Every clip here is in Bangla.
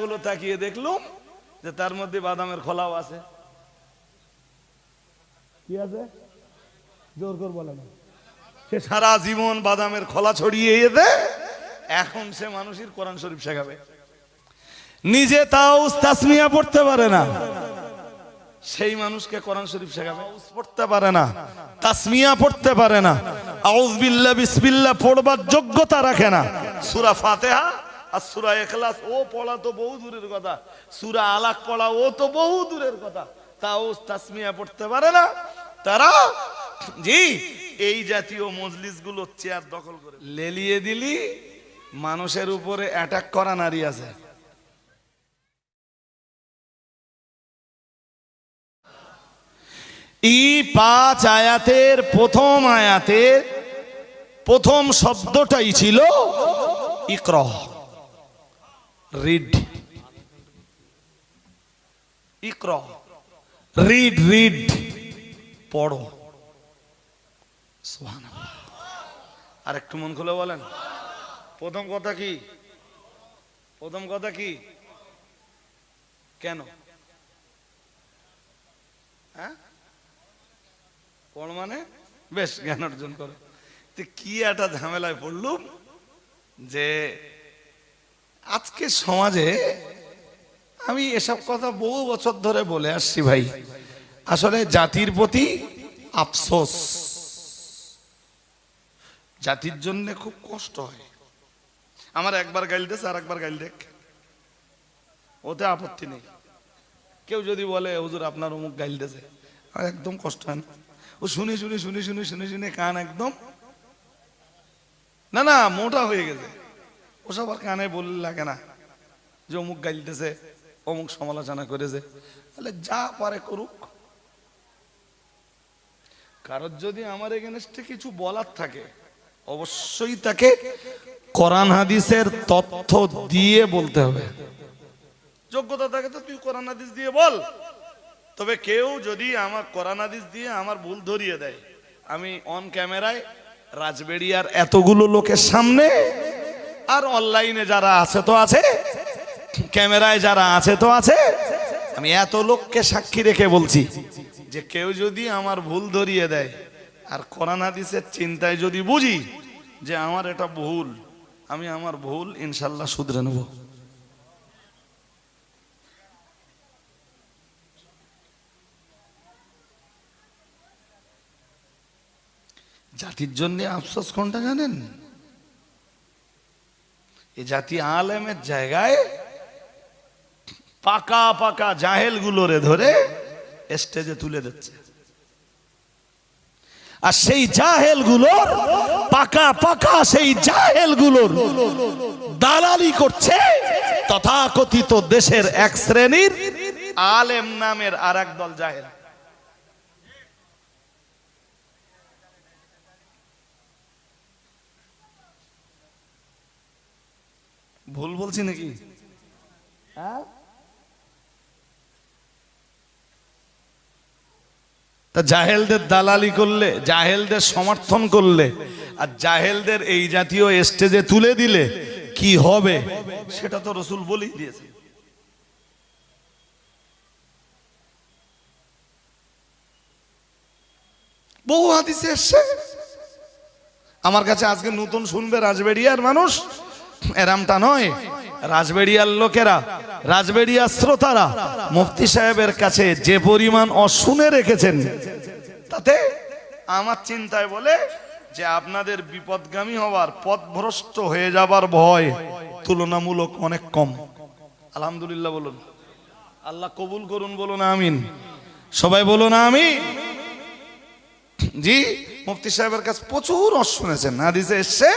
গুলো তাকিয়ে দেখলুম যে তার মধ্যে বাদামের খোলাও আছে। কি আছে? জোর কর বলে না সে সারা জীবন বাদামের খোলা ছড়িয়ে এতে এখন সে মানুষের কোরআন শরীফ শেখাবে। নিজে তাও তাসমিয়া পড়তে পারে না। সেই মানুষকে কোরআন শরীফ শেখাবে। পড়তে পারে না। তাসমিয়া পড়তে পারে না। আউজ বিল্লাহ বিসমিল্লাহ পড়বার যোগ্যতা রাখে না। সূরা ফাতিহা আর সূরা ইখলাস, ও পড়া তো বহু দূরের কথা। সূরা আলাক পড়া, ও তো বহু দূরের কথা। তাও তাসমিয়া পড়তে পারে না। তারা, জি, এই জাতীয় মজলিসগুলো চেয়ার দখল করে। লেলিয়ে দিলি, মানুষের উপরে অ্যাটাক করা নারী আছে। ই পাঁচ আয়াতের প্রথম আয়াতের প্রথম শব্দটাই ছিল ইকর। রিড ইকর রিড রিড পড়ো। আর একটু মন খুলে বলেন প্রথম কথা কি প্রথম কথা কি কেন হ্যাঁ পড় মানে বেশ জ্ঞান অর্জন করো কি একটা ঝামেলায় পড়লুম যে আজকে সমাজে আমি এসব কথা বহু বছর ধরে বলে আসছি ভাই। আসলে জাতির প্রতি আফসোস। জাতির জন্য খুব কষ্ট হয়। আমার একবার গাইল দেশ আর একবার গাইল দেখ। ওতে আপত্তি নেই। কেউ যদি বলে, হুজুর, আপনার অমুক গাইল দেছে। একদম কষ্ট হয় না। ও শুনে শুনে শুনে শুনে শুনে শুনে কান একদম না না, মোটা হয়ে গেছে। ওসব আর কানে বললে লাগে না। যে অমুক গাইলতেছে, অমুক সমালোচনা করেছে। তাহলে যা পারে করুক। কারোর যদি আমার এগেনস্টে কিছু বলার থাকে, অবশ্যই তাকে কোরআন হাদিসের তথ্য দিয়ে বলতে হবে। যোগ্যতা থাকে তো তুই কোরআন হাদিস দিয়ে বল। তবে কেউ যদি আমার কোরআন হাদিস দিয়ে আমার ভুল ধরিয়ে দেয়, আমি অন ক্যামেরায় রাজবেড়িয়ার এতগুলো লোকের সামনে আর অনলাইনে যারা আছে তো আছে? ক্যামেরায় যারা আছে তো আছে? আমি এত লোককে সাক্ষী রেখে বলছি যে কেউ যদি আমার ভুল ধরিয়ে দেয়, আর কোরআন হাদিসের চিন্তায় যদি বুঝি যে আমার এটা ভুল, আমি আমার ভুল ইনশাল্লাহ শুধরে নেব। জাতির জন্য আফসোস কোনটা জানেন? এই জাতি আলেমের জায়গায় পাকা পাকা জাহেল গুলোরে ধরে স্টেজে তুলে দিচ্ছে। আর সেই জাহেলগুলোর পাকা পাকা সেই জাহেলগুলোর দালালি করছে তথাকথিত দেশের এক শ্রেণির আলেম নামের আর দল জাহেল। ভুল বলছি নাকি? তা জাহেলদের দালালি করলে জাহেলদের সমর্থন করলে আর জাহেলদের এই জাতীয় স্টেজে তুলে দিলে কি হবে? সেটা তো রসুল বলেই দিয়েছে। বহু হাদিসে এসছে। আমার কাছে আজকে নতুন শুনবে রাজবেড়িয়ার মানুষ। এরামটা নয়। রাজবেড়িয়ার লোকেরা, রাজবেড়িয়ার শ্রোতারা মুফতি সাহেবের কাছে যে পরিমাণ অশুনে রেখেছেন, তাতে আমার চিন্তায় বলে যে আপনাদের বিপদগামী হওয়ার, পথভ্রষ্ট হয়ে যাবার ভয় তুলনামূলক অনেক কম। আলহামদুলিল্লাহ বলুন। আল্লাহ কবুল করুন, বলুন আমিন। সবাই বলুন আমিন। জি, মুফতি সাহেবের কাছে প্রচুর অশ শুনেছেন হাদিসে এসছে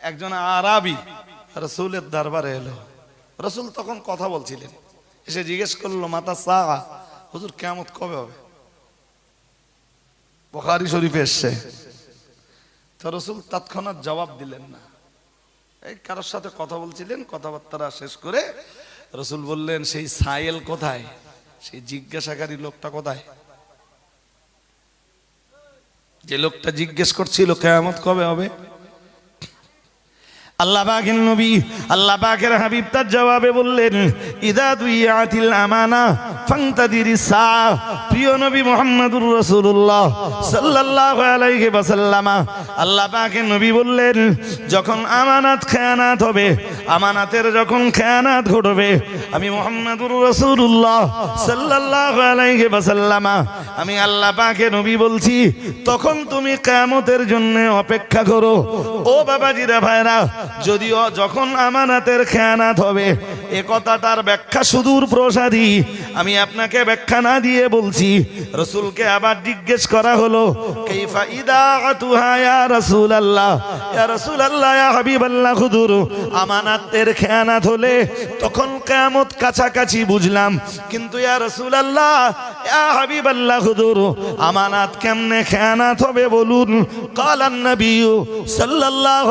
একজন আরাবি। রসুলের দরবারে এলো। রসুল তখন কথা বলছিলেন। এসে জিজ্ঞেস করল, মাতা সা হুজুর কেমত কবে হবে? বখারি শরীফে এসছে। তো রসুল তৎক্ষণাৎ জবাব দিলেন না। এই কারোর সাথে কথা বলছিলেন কথাবার্তা শেষ করে রসুল বললেন, সেই সাইল কোথায়? সেই জিজ্ঞাসাকারী লোকটা কোথায়? যে লোকটা জিজ্ঞেস করছিল, কেয়ামত কবে হবে? আল্লাহ পাকের নবী, আল্লাহ পাকের হাবিব তার জবাবে বললেন, ইদা দুইয়াতিল আমানা ফান্তাদিরি সা প্রিয় নবী মুহাম্মদুর রাসূলুল্লাহ সাল্লাল্লাহু আলাইহি ওয়াসাল্লাম, আল্লাহ পাকের নবী বললেন, যখন আমানাত খেয়ানাত হবে, আমানাতের যখন খেয়ানাত ঘটবে, আমি মুহাম্মদুর রাসূলুল্লাহ সাল্লাল্লাহু আলাইহি ওয়াসাল্লাম, আমি আল্লাহ পাকের নবী বলছি, তখন তুমি কিয়ামতের জন্য অপেক্ষা করো। ও বাবাজিরা ভাইরা যদিও যখন আমানাতের খেয়ানাত হবে, এ কথাটার ব্যাখ্যা সুদূর প্রসাদী। আমি আপনাকে ব্যাখ্যা না দিয়ে বলছি, রসুলকে আবার জিজ্ঞেস করা হলো আমানাতের খেয়ানাত হলে তখন কিয়ামত কাছাকাছি বুঝলাম, কিন্তু হাবিবাল্লাহ আমানাত কেমনে খেয়ানাত হবে বলুন? কালান নবী সাল্লাল্লাহু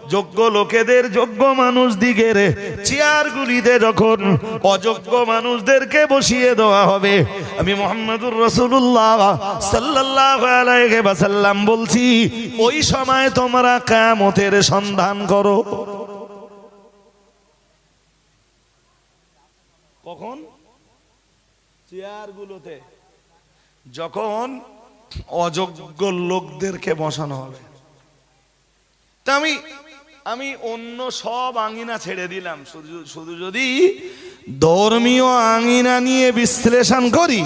যোগ্য লোকেদের যোগ্য মানুষ দিগের চেয়ারগুলিতে যখন অযোগ্য মানুষদেরকে বসিয়ে দেওয়া হবে। আমি মোহাম্মদুর রসুল্লাহ আলাইহি বলছি, ওই সময় তোমরা কামতের সন্ধান করো। কখন? চেয়ারগুলোতে। যখন অযোগ্য লোকদেরকে বসানো হবে। তা আমি আমি অন্য সব আঙিনা ছেড়ে দিলাম। শুধু শুধু যদি ধর্মীয় আঙিনা নিয়ে বিশ্লেষণ করি।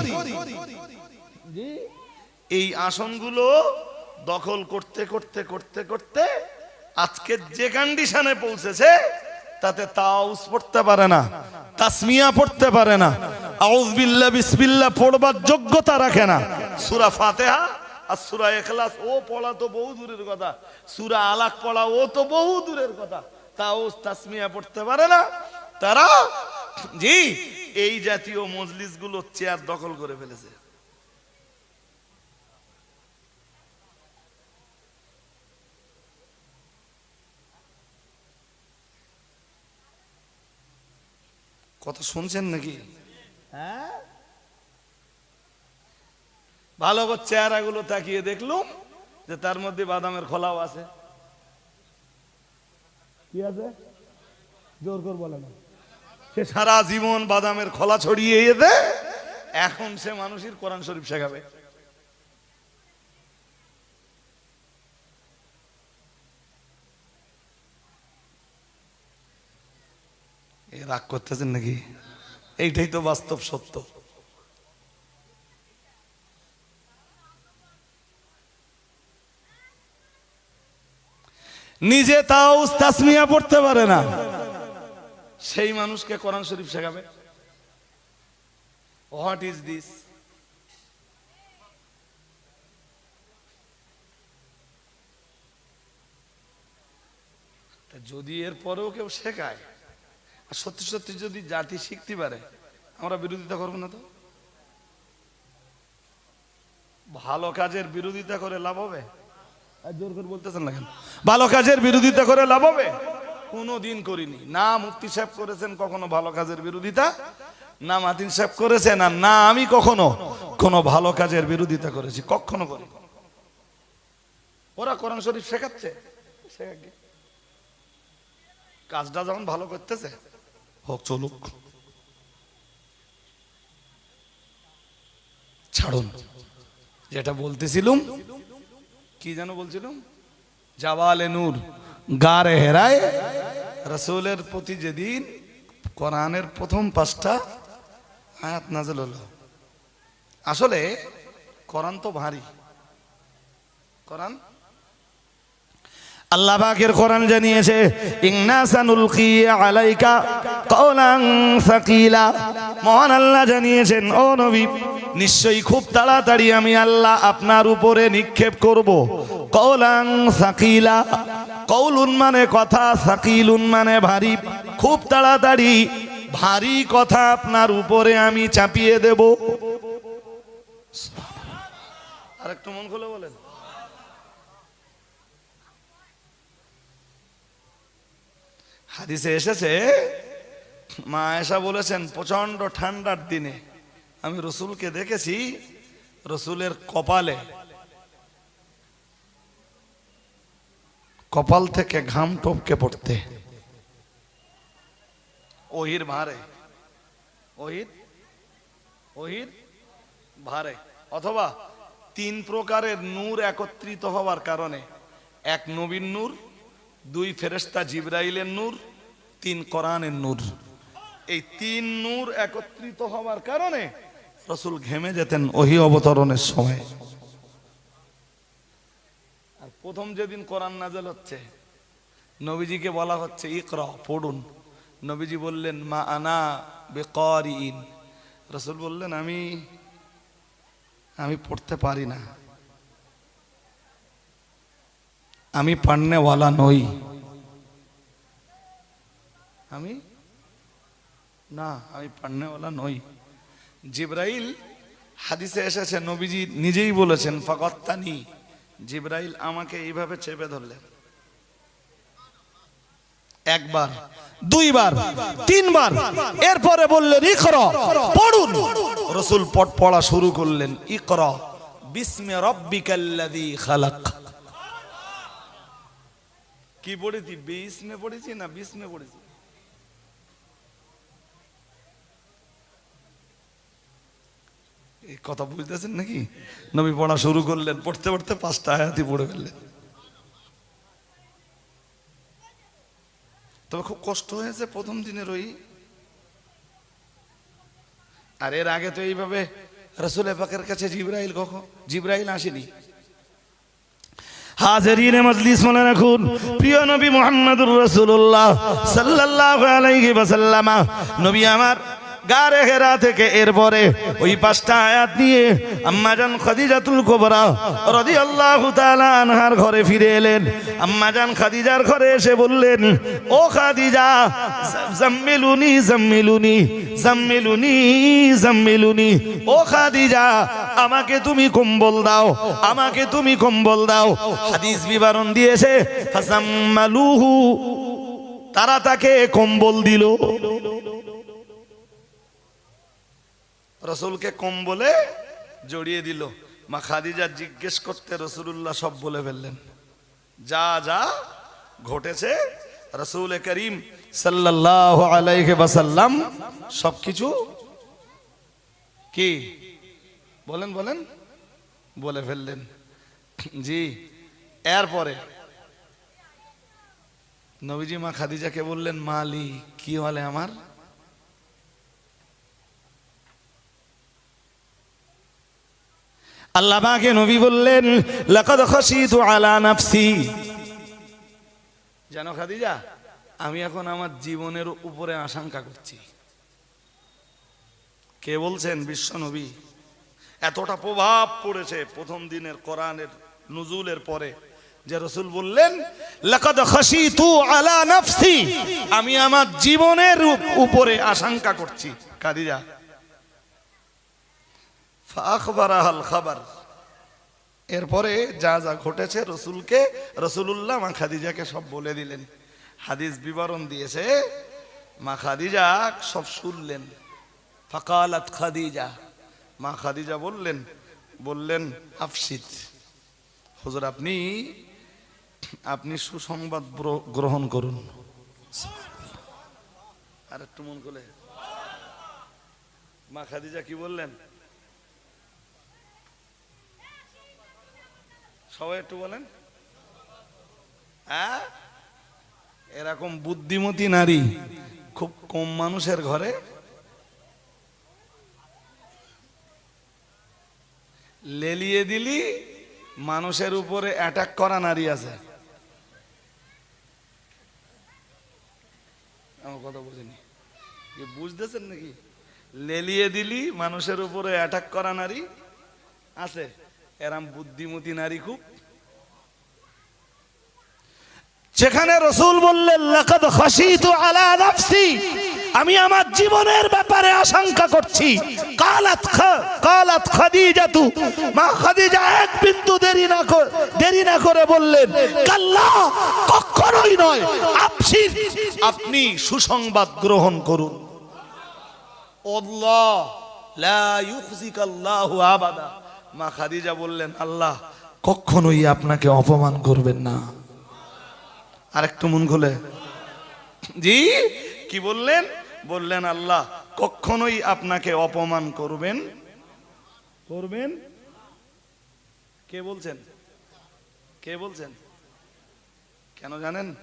এই আসনগুলো দখল করতে করতে করতে করতে আজকে যে কন্ডিশনে পৌঁছেছে তাতে তাউস পড়তে পারে না তাসমিয়া পড়তে পারে না আউজ বিল্লাহ বিসমিল্লাহ পড়বার যোগ্যতা রাখে না। সূরা ফাতিহা আর সুরা এখলাস ও পড়া তো বহু দূরের কথা। সুরা আলাক পড়া, ও তো বহু দূরের কথা। তাও তাসমিয়া পড়তে পারে না। তারা, জি, এই জাতীয় চেয়ার দখল করে ফেলেছে। কথা শুনছেন নাকি? হ্যাঁ? ভালো করে চেহারাগুলো তাকিয়ে দেখলুম যে তার মধ্যে বাদামের খোলাও আছে। কি আছে? জোর কর বলে না। সে সারা জীবন বাদামের খোলা ছড়িয়ে এতে এখন সে মানুষের কোরআন শরীফ শেখাবে। রাগ করতেছেন নাকি? এইটাই তো বাস্তব সত্য। নিজে তাও তাসমিয়া পড়তে পারে না। সেই মানুষকে কোরআন শরীফ শেখাবে। হোয়াট ইজ দিস যদি এর পরেও কেউ শেখায়, আর সত্যি সত্যি যদি জাতি শিখতে পারে, আমরা বিরোধিতা করব না তো? ভালো কাজের বিরোধিতা করে লাভ হবে? জোর করে বলতেছেন না কেন? ভালো কাজের বিরোধিতা করে লাভ হবে? কোনো দিন করিনি। না মুক্তি সাহেব করেছেন কখনো ভালো কাজের বিরোধিতা। না মাতিন সাহেব করেছেন আর না আমি কখনো কোনো ভালো কাজের বিরোধিতা করেছি কখনো করি ওরা কোরআন শরীফ শেখাচ্ছে। কাজটা যখন ভালো করতেছে হোক চলুক। ছাড়ুন। যেটা বলতেছিলুম কি যেন বলছিলাম? জাওয়ালে নূর। গারে হেরায় রসুলের প্রতি যেদিন কোরআনের প্রথম পাঁচটা আয়াত নাজল হলো। আসলে কোরআন তো ভারী। কোরআন আল্লাহ পাকের কোরআন জানিয়েছে, ইন্না সানুলকি আলাইকা কওলান সাকিলা। মহান আল্লাহ জানিয়েছেন, ও নবী, নিশ্চয়ই খুব তাড়াতাড়ি আমি আল্লাহ আপনার উপরে নিক্ষেপ করব। কওলান সাকিলা কৌলুন মানে কথা, সাকিলুন মানে ভারী। খুব তাড়াতাড়ি ভারী কথা আপনার উপরে আমি চাপিয়ে দেব। আর একটু মন খুলে বলেন। হাদিসে এসেছে, মা এসা বলেছেন প্রচণ্ড ঠান্ডার দিনে আমি রসুলকে দেখেছি, রসুলের কপালে, কপাল থেকে ঘাম টপকে পড়তে। ওহির ভারে ওহির ওহির ভারে অথবা তিন প্রকারের নূর একত্রিত হওয়ার কারণে, এক নবীন নূর দুই ফেরেস্তা জিব্রাইলের নূর, তিন কোরআনের নূর। এই তিন নূর একত্রিত হওয়ার কারণে রসুল ঘেমে যেতেন ওহি অবতরণের সময়। আর প্রথম যেদিন কোরআন নাজেল হচ্ছে, নবীজিকে বলা হচ্ছে, ইকর, পড়ুন। নবীজি বললেন, মা আনা বেকরিন রসুল বললেন, আমি আমি পড়তে পারি না। আমি পান্নেওয়ালা নই। আমি? না, আমি পান্নেওয়ালা নই। জিব্রাইল হাদিসে এসেছে, নবীজি নিজেই বলেছেন ফকত্তানি জিব্রাইল আমাকে এইভাবে চেপে ধরলেন। একবার, দুইবার, তিনবার, এরপরে বললেন, ইকরা, পড়ুন। রসুল পট পড়া শুরু করলেন, ইকরা, বিস্মে রব্বিকাল্লাযী খালাক। কি পড়েছি? বিস্মে পড়েছি না বিস্মে পড়েছি? এই কথা বুঝতেছেন নাকি? নবী পড়া শুরু করলেন, পড়তে পড়তে পাঁচটা আয়াতি পড়ে ফেললেন। তবে খুব কষ্ট হয়েছে প্রথম দিনের ওই। আর এর আগে তো এইভাবে রসুল পাকের কাছে জিব্রাইল কখন জিব্রাইল আসেনি। হাজারিনে মজলিস মনে রাখুন। প্রিয় নবী মোহাম্মদুর রসুল্লাহ সাল্লাহ আলাইহি বাসাল্লামা নবী আমার গারে হেরা থেকে এরপরে ওই পাঁচটা আয়াত নিয়ে আম্মাজান খাদিজাতুল কোবরা রাদিয়াল্লাহু তাআলা আনহার ঘরে ফিরে এলেন। আম্মাজান খাদিজার ঘরে এসে বললেন, ও খাদিজা, জাম্মিলুনি জাম্মিলুনি জাম্মিলুনি জাম্মিলুনি। ও খাদিজা, আমাকে তুমি কম্বল দাও, আমাকে তুমি কম্বল দাও। হাদিস বিবরণ দিয়েছে ফাসাম্মালুহু তারা তাকে কম্বল দিল। রসুলকে কম্বলে জড়িয়ে দিল। মা খাদিজা জিজ্ঞেস করতে রসুল্লাহ সব বলে ফেললেন। যা যা ঘটেছে, রসুল করিম সাল্লাহ ওয়াসাল্লাম সবকিছু কি? বলেন বলেন। বলে ফেললেন। জি, এরপরে নবীজি মা খাদিজাকে বললেন মালি কি হলে আমার? আল্লাহ পাকে নবী বললেন, লাকাদ আলা নাফসি। জানো খাদিজা, আমি এখন আমার জীবনের উপরে আশঙ্কা করছি। কে বলছেন বিশ্ব নবী? এতটা প্রভাব পড়েছে প্রথম দিনের কোরআনের নুজুলের পরে যে রসুল বললেন, লাকাদ খাশিতু আলা নাফসি। আমি আমার জীবনের উপরে আশঙ্কা করছি, খাদিজা। আখবরাহাল খাবার এরপরে যা যা ঘটেছে রসুলকে, রসুলুল্লাহ মা খাদিজাকে সব বলে দিলেন। হাদিস বিবরণ দিয়েছে, মা খাদিজা সব শুনলেন। ফাকালাত খাদিজা। মা খাদিজা বললেন বললেন আফসিদ হুজুর আপনি আপনি সুসংবাদ গ্রহণ করুন। আর একটু মন করে মা খাদিজা কি বললেন? সবাই একটু বলেন। হ্যাঁ? এরকম বুদ্ধিমতী নারী খুব কম মানুষের ঘরে। লেলিয়ে দিলি, মানুষের উপরে অ্যাটাক করা নারী আছে। আমার কথা বুঝিনি। বুঝতেছেন নাকি? লেলিয়ে দিলি, মানুষের উপরে অ্যাটাক করা নারী আছে। এরাম বুদ্ধিমতী নারী খুব। যেখানে রসুল বললেন, লাকাদ খাশিতু আলা নাফসি। আমি আমার জীবনের ব্যাপারে আশঙ্কা করছি। কালাত কালাত মা খাদিজা এক বিন্দু দেরি না দেরি না করে বললেন, কাল্লা, কখনোই নয় আপসির আপনি সুসংবাদ গ্রহণ করুন। আল্লাহ, লা ইউখজিকাল্লাহু আবাদা। মা খাদিজা বললেন আল্লাহ কখনোই আপনাকে অপমান করবেন না। আরেকটু মন খুলে। জি কি বললেন? বললেন আল্লাহ কখনোই আপনাকে অপমান করবেন। করবেন? কে বলছেন? কে বলছেন? কেন জানেন?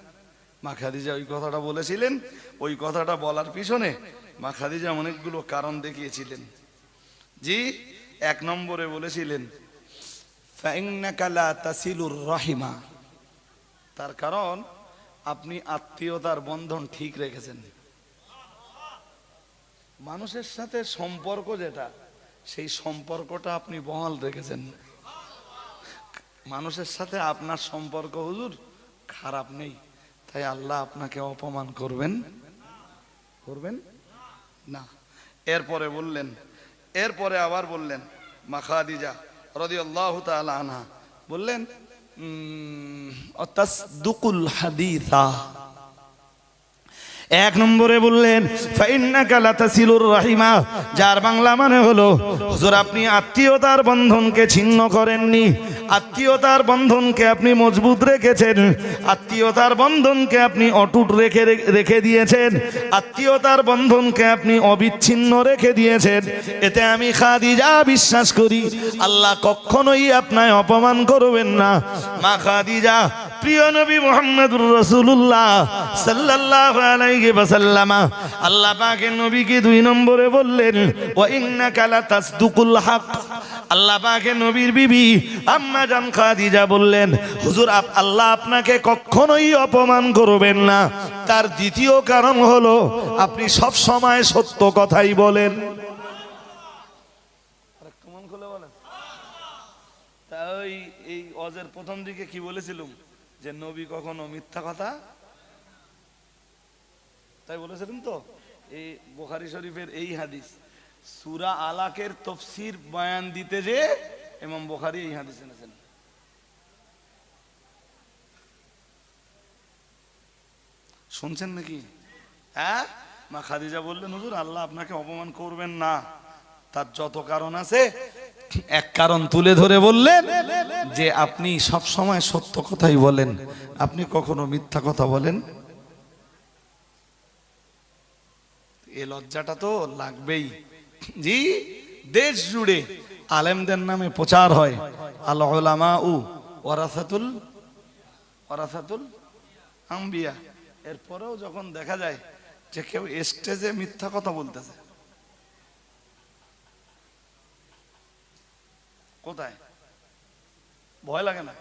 মা খাদিজা ওই কথাটা বলেছিলেন। ওই কথাটা বলার পিছনে মা খাদিজা অনেকগুলো কারণ দেখিয়েছিলেন। জি এক নম্বরে বলেছিলেন তাসিলুর রাহিমা। তার কারণ, আপনি আত্মীয়তার বন্ধন ঠিক রেখেছেন। মানুষের সাথে সম্পর্ক যেটা, সেই সম্পর্কটা আপনি বহাল রেখেছেন। মানুষের সাথে আপনার সম্পর্ক, হুজুর, খারাপ নেই। তাই আল্লাহ আপনাকে অপমান করবেন। করবেন? না। এরপরে বললেন এরপরে আবার বললেন মাখাদিজা রদি আল্লাহ আনহা, বললেন এক নম্বরে বললেন রাহিমা, যার বাংলা মানে হলো, হুজুর আপনি আত্মীয়তার বন্ধনকে ছিন্ন করেননি আত্মীয়তার বন্ধনকে আপনি মজবুত রেখেছেন। আত্মীয়তার বন্ধনকে আপনি অটুট রেখে রেখে দিয়েছেন। আত্মীয়তার বন্ধনকে আপনি অবিচ্ছিন্ন রেখে দিয়েছেন। এতে আমি খাদিজা বিশ্বাস করি, আল্লাহ কখনোই আপনায় অপমান করবেন না। মা খাদিজা, প্রিয় নবী মোহাম্মদুর রসুল্লাহ সাল্লাল্লাহু আলাইহি ওয়াসাল্লাম, আল্লাহ পাকের নবীকে দুই নম্বরে বললেন, ওয়া ইন্নাকা লাতাসদুকুল হক। আল্লাহ পাকের নবীর বিবি আম্মা জান খাদিজা বললেন, হুজুর, আপ- আল্লাহ আপনাকে কখনোই অপমান করবেন না। তার দ্বিতীয় কারণ হলো, আপনি সব সময় সত্য কথাই বলেন। এই অজের প্রথম দিকে কি বলেছিলাম? যে নবী কখনো মিথ্যা কথা? তাই বলেছিলেন তো? এই বোখারি শরীফের এই হাদিস, সুরা আলাকের তফসির বয়ান দিতে যে ইমাম বোখারি এই হাদিস এনেছেন। শুনছেন নাকি? হ্যাঁ? মা খাদিজা বললেন, হুজুর, আল্লাহ আপনাকে অপমান করবেন না। তার যত কারণ আছে, এক কারণ তুলে ধরে বললেন যে আপনি সব সময় সত্য কথাই বলেন। আপনি কখনো মিথ্যা কথা বলেন? এ লজ্জাটা তো লাগবেই। জি, দেশ জুড়ে আলেমদের নামে প্রচার হয়। আল ওলামা উ ওরাসাতুল ওরাসাতুল আম্বিয়া। এরপরেও যখন দেখা যায় যে কেউ স্টেজে মিথ্যা কথা বলতেছে। কোথায়? ভয় লাগে না?